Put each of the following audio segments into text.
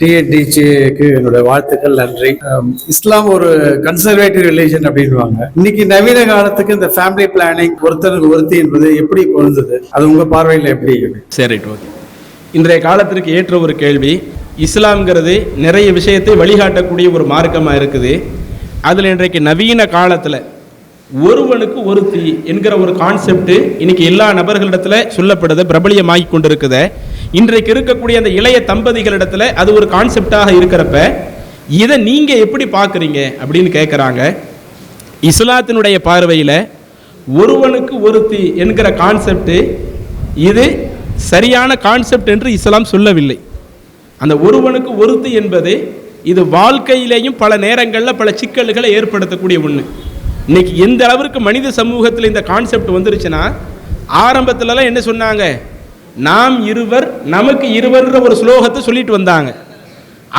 டிஎன்டிசிக்கு என்னோட வாழ்த்துக்கள் நன்றி. இஸ்லாம் ஒரு கன்சர்வேட்டிவ் ரிலீஜன் அப்படின்வாங்க இன்னைக்கு நவீன காலத்துக்கு இந்த ஃபேமிலி பிளானிங் ஒருத்தருக்கு ஒருத்தி என்பது எப்படி பொருந்தது? அது உங்க பார்வையில் எப்படி சரி ஓகே இன்றைய காலத்திற்கு ஏற்ற ஒரு கேள்வி. இஸ்லாம்ங்கிறது நிறைய விஷயத்தை வழிகாட்டக்கூடிய ஒரு மார்க்கமாக இருக்குது. அதில் இன்றைக்கு நவீன காலத்தில் ஒருவனுக்கு ஒருத்தி என்கிற ஒரு கான்செப்ட் இன்னைக்கு எல்லா நபர்களிடத்துல சொல்லப்படுது பிரபலியமாகி கொண்டிருக்குது. இன்றைக்கு இருக்கக்கூடிய அந்த இளைய தம்பதிகளிடத்துல அது ஒரு கான்செப்டாக இருக்கிறப்ப இதை நீங்க எப்படி பார்க்குறீங்க அப்படின்னு கேட்குறாங்க இஸ்லாத்தினுடைய பார்வையில் ஒருவனுக்கு ஒருத்தி என்கிற கான்செப்ட் இது சரியான கான்செப்ட் என்று இஸ்லாம் சொல்லவில்லை. அந்த ஒருவனுக்கு ஒருத்தி என்பது இது வாழ்க்கையிலேயும் பல நேரங்களில் பல சிக்கல்களை ஏற்படுத்தக்கூடிய ஒன்று இன்னைக்கு எந்த அளவிற்கு மனித சமூகத்தில் இந்த கான்செப்ட் வந்துருச்சுன்னா ஆரம்பத்துலலாம் என்ன சொன்னாங்க? நாம் இருவர் நமக்கு இருவர்ன்ற ஒரு ஸ்லோகத்தை சொல்லிட்டு வந்தாங்க.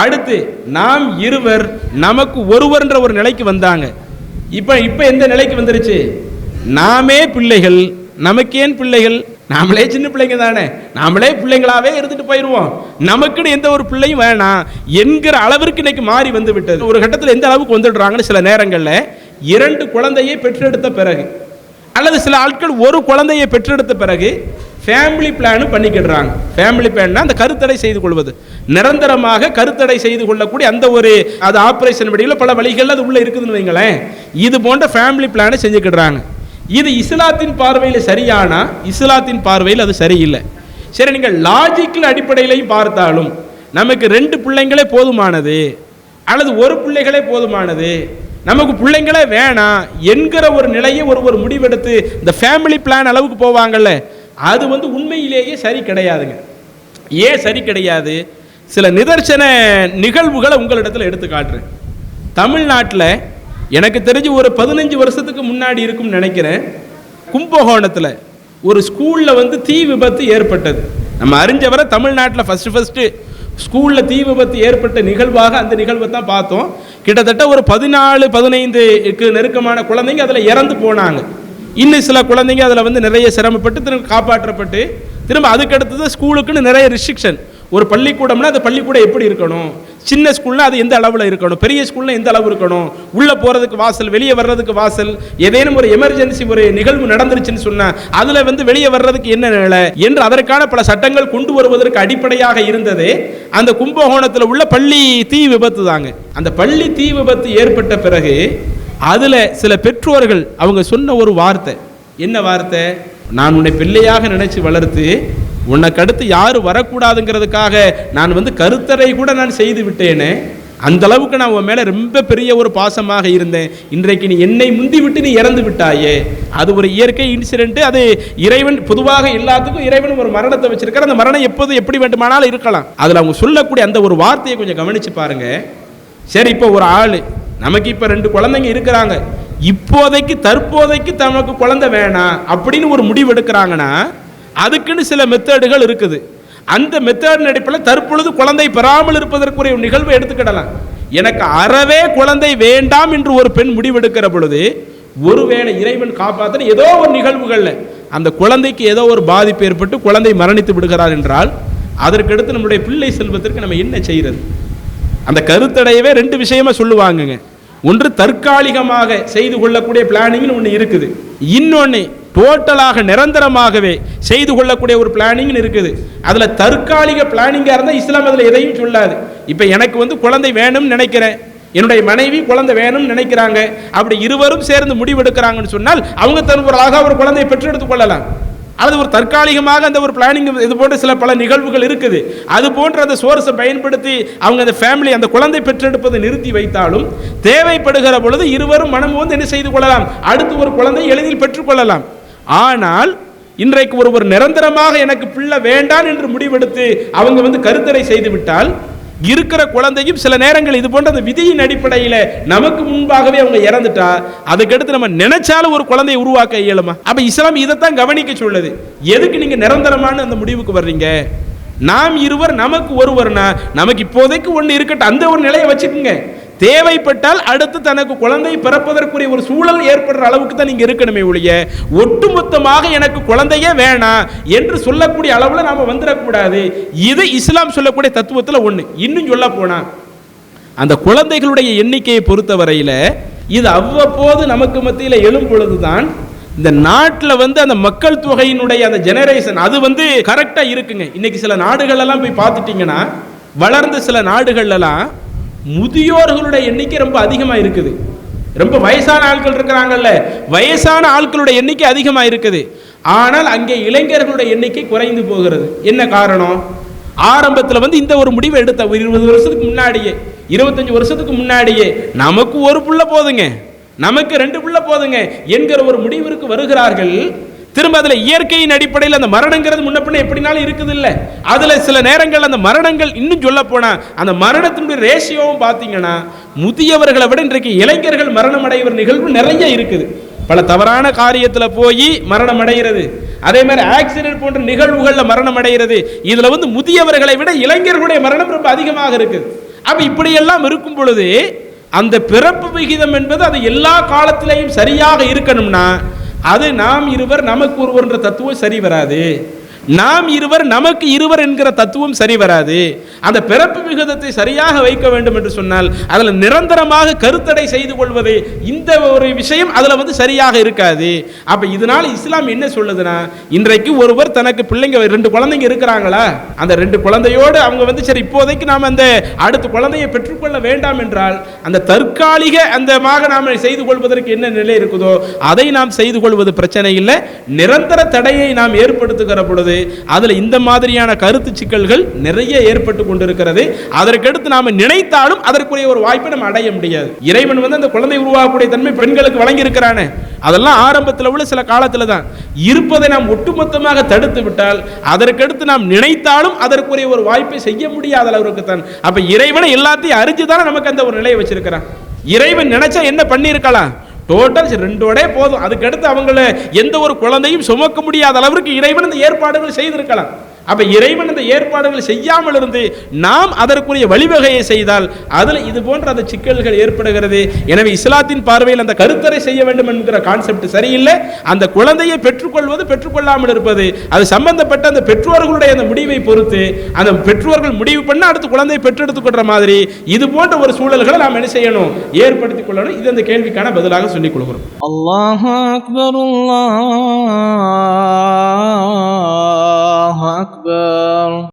அடுத்து நாம் இருவர் நமக்கு ஒருவர்ன்ற ஒரு நிலைக்கு வந்தாங்க. இப்போ இப்போ எந்த நிலைக்கு வந்துருச்சு? நாமே பிள்ளைகள் நமக்கேன் பிள்ளைகள்? நாமளே சின்ன பிள்ளைங்க தானே. நாமளே பிள்ளைங்களாவே இருந்துட்டு போயிடுவோம் நமக்குன்னு எந்த ஒரு பிள்ளையும் வேணாம் என்கிற அளவிற்கு இன்னைக்கு மாறி வந்து விட்டது ஒரு கட்டத்தில் எந்த அளவுக்கு வந்துடுறாங்கன்னு சில நேரங்களில் இரண்டு குழந்தையை பெற்றெடுத்த பிறகு அல்லது சில ஆட்கள் ஒரு குழந்தையை பெற்றெடுத்த பிறகு ஃபேமிலி பிளானும் பண்ணிக்கிடுறாங்க. ஃபேமிலி பிளான்னா அந்த கருத்தடை செய்து கொள்வது. நிரந்தரமாக கருத்தடை செய்து கொள்ளக்கூடிய அந்த ஒரு அது ஆப்ரேஷன் வழியில் பல வழிகள் அது உள்ளே இருக்குதுன்னு வைங்களேன். இது போன்ற ஃபேமிலி பிளானை செஞ்சுக்கிடுறாங்க. இது இஸ்லாத்தின் பார்வையில் சரியானா? இஸ்லாத்தின் பார்வையில் அது சரியில்லை. சரி நீங்கள் லாஜிக்கல் அடிப்படையிலையும் பார்த்தாலும் நமக்கு ரெண்டு பிள்ளைங்களே போதுமானது அல்லது ஒரு பிள்ளைகளே போதுமானது நமக்கு பிள்ளைங்களே வேணாம் என்கிற ஒரு நிலையை ஒரு ஒரு முடிவெடுத்து இந்த ஃபேமிலி பிளான் அளவுக்கு போவாங்கல்ல அது வந்து உண்மையிலேயே சரி கிடையாதுங்க. ஏன் சரி கிடையாது? சில நிதர்சன நிகழ்வுகளை உங்களிடத்தில் எடுத்து காட்டுறேன். தமிழ்நாட்டில் எனக்கு தெரிஞ்சு ஒரு பதினஞ்சு வருஷத்துக்கு முன்னாடி இருக்கும்னு நினைக்கிறேன். கும்பகோணத்தில் ஒரு ஸ்கூலில் வந்து தீ விபத்து ஏற்பட்டது. நம்ம அறிஞ்சவரை தமிழ்நாட்டில் ஃபஸ்ட்டு ஃபஸ்ட்டு ஸ்கூலில் தீ விபத்து ஏற்பட்ட நிகழ்வாக அந்த நிகழ்வை தான் பார்த்தோம். கிட்டத்தட்ட ஒரு பதினாலு பதினைந்துக்கு நெருக்கமான குழந்தைங்க அதில் இறந்து போனாங்க. இன்னும் சில குழந்தைங்க அதில் வந்து நிறைய சிரமப்பட்டு திரும்ப காப்பாற்றப்பட்டு திரும்ப அதுக்கடுத்தது ஸ்கூலுக்குன்னு நிறைய ரிஸ்ட்ரிக்ஷன் ஒரு பள்ளிக்கூடம்னா அந்த பள்ளிக்கூடம் எப்படி இருக்கணும்? சின்ன ஸ்கூல்னால் அது எந்த அளவில் இருக்கணும்? பெரிய ஸ்கூலில் எந்த அளவு இருக்கணும்? உள்ளே போகிறதுக்கு வாசல் வெளியே வர்றதுக்கு வாசல் ஏதேனும் ஒரு எமர்ஜென்சி ஒரு நிகழ்வு நடந்துருச்சுன்னு சொன்னால் அதில் வந்து வெளியே வர்றதுக்கு என்ன நிலை? என்று அதற்கான பல சட்டங்கள் கொண்டு வருவதற்கு அடிப்படையாக இருந்தது. அந்த கும்பகோணத்தில் உள்ள பள்ளி தீ விபத்து தாங்க. அந்த பள்ளி தீ விபத்து ஏற்பட்ட பிறகு அதில் சில பெற்றோர்கள் அவங்க சொன்ன ஒரு வார்த்தை. என்ன வார்த்தை? நான் உன்னை பிள்ளையாக நினைச்சு வளர்த்து உனக்கு அடுத்து யாரும் வரக்கூடாதுங்கிறதுக்காக நான் வந்து கருத்தரை கூட நான் செய்து விட்டேனே. அந்த அளவுக்கு நான் உன் மேலே ரொம்ப பெரிய ஒரு பாசமாக இருந்தேன். இன்றைக்கு நீ என்னை முந்தி விட்டு நீ இறந்து விட்டாயே. அது ஒரு இயற்கை இன்சிடென்ட் அது இறைவன் பொதுவாக எல்லாத்துக்கும் இறைவன் ஒரு மரணத்தை வச்சிருக்கார். அந்த மரணம் எப்போது எப்படி வேண்டுமானாலும் இருக்கலாம். அதில் அவங்க சொல்லக்கூடிய அந்த ஒரு வார்த்தையை கொஞ்சம் கவனிச்சு பாருங்க. சரி இப்போ ஒரு ஆள் நமக்கு இப்போ ரெண்டு குழந்தைங்க இருக்கிறாங்க. இப்போதைக்கு தற்போதைக்கு தமக்கு குழந்தை வேணாம் அப்படின்னு ஒரு முடிவு எடுக்கிறாங்கன்னா அதுக்குன்னு சில மெத்தேடுகள் இருக்குது. அந்த மெத்தேட் அடிப்படையில் தற்பொழுது குழந்தை பெறாமல் இருப்பதற்குரிய நிகழ்வு எடுத்துக்கிடலாம். எனக்கு அறவே குழந்தை வேண்டாம் என்று ஒரு பெண் முடிவெடுக்கிற பொழுது ஒருவேளை இறைவன் காப்பாற்றின ஏதோ ஒரு நிகழ்வுகளில் அந்த குழந்தைக்கு ஏதோ ஒரு பாதிப்பு ஏற்பட்டு குழந்தை மரணித்து விடுகிறார் என்றால் அதற்கடுத்து நம்முடைய பிள்ளை செல்வத்திற்கு நம்ம என்ன செய்கிறது அந்த கருத்தடையவே ரெண்டு விஷயமா சொல்லுவாங்கங்க. ஒன்று தற்காலிகமாக செய்து கொள்ளக்கூடிய பிளானிங்னு ஒன்று இருக்குது. இன்னொன்று டோட்டலாக நிரந்தரமாகவே செய்து கொள்ளக்கூடிய ஒரு பிளானிங்னு இருக்குது. அதில் தற்காலிக பிளானிங்காக இருந்தால் இஸ்லாம் அதில் எதையும் சொல்லாது. இப்போ எனக்கு வந்து குழந்தை வேணும்னு நினைக்கிறேன். என்னுடைய மனைவி குழந்தை வேணும்னு நினைக்கிறாங்க. அப்படி இருவரும் சேர்ந்து முடிவெடுக்கிறாங்கன்னு சொன்னால் அவங்க தன் ஒரு ஒரு குழந்தையை பெற்றெடுத்துக் கொள்ளலாம். அல்லது ஒரு தற்காலிகமாக அந்த ஒரு பிளானிங் இது போன்ற சில பல நிகழ்வுகள் இருக்குது. அது போன்ற அந்த சோர்ஸை பயன்படுத்தி அவங்க அந்த ஃபேமிலி அந்த குழந்தை பெற்றெடுப்பதை நிறுத்தி வைத்தாலும் தேவைப்படுகிற பொழுது இருவரும் மனம் வந்து என்ன செய்து கொள்ளலாம்? அடுத்து ஒரு குழந்தை எளிதில் பெற்றுக்கொள்ளலாம் ஆனால் இன்றைக்கு ஒருவர் நிரந்தரமாக எனக்கு பிள்ளை வேண்டாம் என்று முடிவெடுத்து அவங்க வந்து கருத்தரை செய்து விட்டால் இருக்கிற குழந்தையும் சில நேரங்கள் இது போன்ற அந்த விதியின் அடிப்படையில் நமக்கு முன்பாகவே அவங்க இறந்துட்டா அதுக்கடுத்து நம்ம நினைச்சாலும் ஒரு குழந்தையை உருவாக்க இயலுமா? அப்ப இஸ்லாம் இதைத்தான் கவனிக்க சொல்லுது. எதுக்கு நீங்க நிரந்தரமான அந்த முடிவுக்கு வர்றீங்க? நாம் இருவர் நமக்கு ஒருவர்னா நமக்கு இப்போதைக்கு ஒன்று இருக்கட்டும் அந்த ஒரு நிலையை வச்சுக்கோங்க. தேவைப்பட்டால் அடுத்து தனக்கு குழந்தை பிறப்பதற்குரிய ஒரு சூழல் ஏற்படுற அளவுக்கு தான் நீங்க இருக்கணுமே ஒழிய ஒட்டுமொத்தமாக எனக்கு குழந்தையே வேணாம் என்று சொல்லக்கூடிய அளவில் நாம வந்துடக்கூடாது. இது இஸ்லாம் சொல்லக்கூடிய தத்துவத்தில் ஒன்று இன்னும் சொல்ல போனா அந்த குழந்தைகளுடைய எண்ணிக்கையை பொறுத்தவரையில இது அவ்வப்போது நமக்கு மத்தியில் எழும் பொழுதுதான் இந்த நாட்டில் வந்து அந்த மக்கள் தொகையினுடைய அந்த ஜெனரேஷன் அது வந்து கரெக்டாக இருக்குங்க. இன்னைக்கு சில நாடுகளெல்லாம் போய் பார்த்துட்டிங்கன்னா வளர்ந்த சில நாடுகள்லாம் முதியோர்களுடைய எண்ணிக்கை ரொம்ப அதிகமாக இருக்குது. ரொம்ப வயசான ஆட்கள் இருக்கிறாங்கல்ல வயசான ஆட்களுடைய எண்ணிக்கை அதிகமாக இருக்குது. ஆனால் அங்கே இளைஞர்களுடைய எண்ணிக்கை குறைந்து போகிறது. என்ன காரணம்? ஆரம்பத்தில் வந்து இந்த ஒரு முடிவை எடுத்த ஒரு இருபது வருஷத்துக்கு முன்னாடியே இருபத்தஞ்சு வருஷத்துக்கு முன்னாடியே நமக்கு ஒரு புள்ள போதுங்க. நமக்கு ரெண்டு புள்ள போதுங்க என்கிற ஒரு முடிவிற்கு வருகிறார்கள். திரும்ப அதில் இயற்கையின் அடிப்படையில் அந்த மரணங்கிறது முன்ன எப்படினாலும் இருக்குது இல்லை அதில் சில நேரங்கள் அந்த மரணங்கள் இன்னும் சொல்ல போனால் அந்த மரணத்தினுடைய ரேஷியோவும் பார்த்தீங்கன்னா முதியவர்களை விட இன்றைக்கு இளைஞர்கள் மரணம் அடைகிற நிகழ்வு நிறைய இருக்குது. பல தவறான காரியத்தில் போய் மரணம் அடைகிறது அதே மாதிரி ஆக்சிடென்ட் போன்ற நிகழ்வுகளில் மரணம் அடைகிறது இதில் வந்து முதியவர்களை விட இளைஞர்களுடைய மரணம் ரொம்ப அதிகமாக இருக்குது. அப்போ இப்படியெல்லாம் இருக்கும் பொழுது அந்த பிறப்பு விகிதம் என்பது அது எல்லா காலத்திலையும் சரியாக இருக்கணும்னா அது நாம் இருவர் நமக்கு ஒருவர் என்ற தத்துவம் சரி வராது. நாம் இருவர் நமக்கு இருவர் என்கிற தத்துவம் சரி வராது. அந்த பிறப்பு விகிதத்தை சரியாக வைக்க வேண்டும் என்று சொன்னால் அதில் நிரந்தரமாக கருத்தடை செய்து கொள்வது இந்த ஒரு விஷயம் அதில் வந்து சரியாக இருக்காது. அப்போ இதனால் இஸ்லாம் என்ன சொல்லுதுன்னா இன்றைக்கு ஒருவர் தனக்கு பிள்ளைங்க ரெண்டு குழந்தைங்க இருக்கிறாங்களா? அந்த ரெண்டு குழந்தையோடு அவங்க வந்து சரி இப்போதைக்கு நாம் அந்த அடுத்த குழந்தையை பெற்றுக்கொள்ள வேண்டாம் என்றால் அந்த தற்காலிக அந்த மாக நாம் செய்து கொள்வதற்கு என்ன நிலை இருக்குதோ அதை நாம் செய்து கொள்வது பிரச்சனை இல்லை. நிரந்தர தடையை நாம் ஏற்படுத்துகிற பொழுது அதுல இந்த மாதிரியான கருத்து சிக்கல்கள் நிறைய ஏற்பட்டு கொண்டிருக்கிறது. அதற்கடுத்து நாம் நினைத்தாலும் அதற்குரிய ஒரு வாய்ப்பை நம்ம அடைய முடியாது. இறைவன் வந்து அந்த குழந்தை உருவாகக்கூடிய தன்மை பெண்களுக்கு வழங்கியிருக்கிறானே. அதெல்லாம் ஆரம்பத்தில் உள்ள சில காலத்தில் தான் இருப்பதை நாம் ஒட்டுமொத்தமாக தடுத்து விட்டால் அதற்கடுத்து நாம் நினைத்தாலும் அதற்குரிய ஒரு வாய்ப்பை செய்ய முடியாத அளவுக்கு தான். அப்போ இறைவனை எல்லாத்தையும் அறிஞ்சு தானே நமக்கு அந்த ஒரு நிலையை வச்சிருக்கிறான். இறைவன் நினைச்சா என்ன பண்ணியிருக்கலாம்? டோட்டல் ரெண்டோடே போதும். அதுக்கடுத்து அவங்கள எந்த ஒரு குழந்தையும் சுமக்க முடியாத அளவிற்கு இறைவன் இந்த ஏற்பாடுகள் செய்திருக்கலாம். அப்போ இறைவன் இந்த ஏற்பாடுகள் செய்யாமல் இருந்து நாம் அதற்குரிய வழிவகையை செய்தால் அதில் இது போன்ற அந்த சிக்கல்கள் ஏற்படுகிறது. எனவே இஸ்லாத்தின் பார்வையில் அந்த கருத்தரை செய்ய வேண்டும் என்கிற கான்செப்ட் சரியில்லை. அந்த குழந்தையை பெற்றுக்கொள்வது பெற்றுக்கொள்ளாமல் இருப்பது அது சம்பந்தப்பட்ட அந்த பெற்றோர்களுடைய அந்த முடிவை பொறுத்து அந்த பெற்றோர்கள் முடிவு பண்ண அடுத்து குழந்தையை பெற்றெடுத்துக்கொள்ற மாதிரி இது போன்ற ஒரு சூழல்களை நாம் என்ன செய்யணும்? ஏற்படுத்திக் கொள்ளணும். இது அந்த கேள்விக்கான பதிலாக சொல்லிக் கொள்கிறோம். அல்லாஹ் அக்பர் அல்லாஹ். الله أكبر.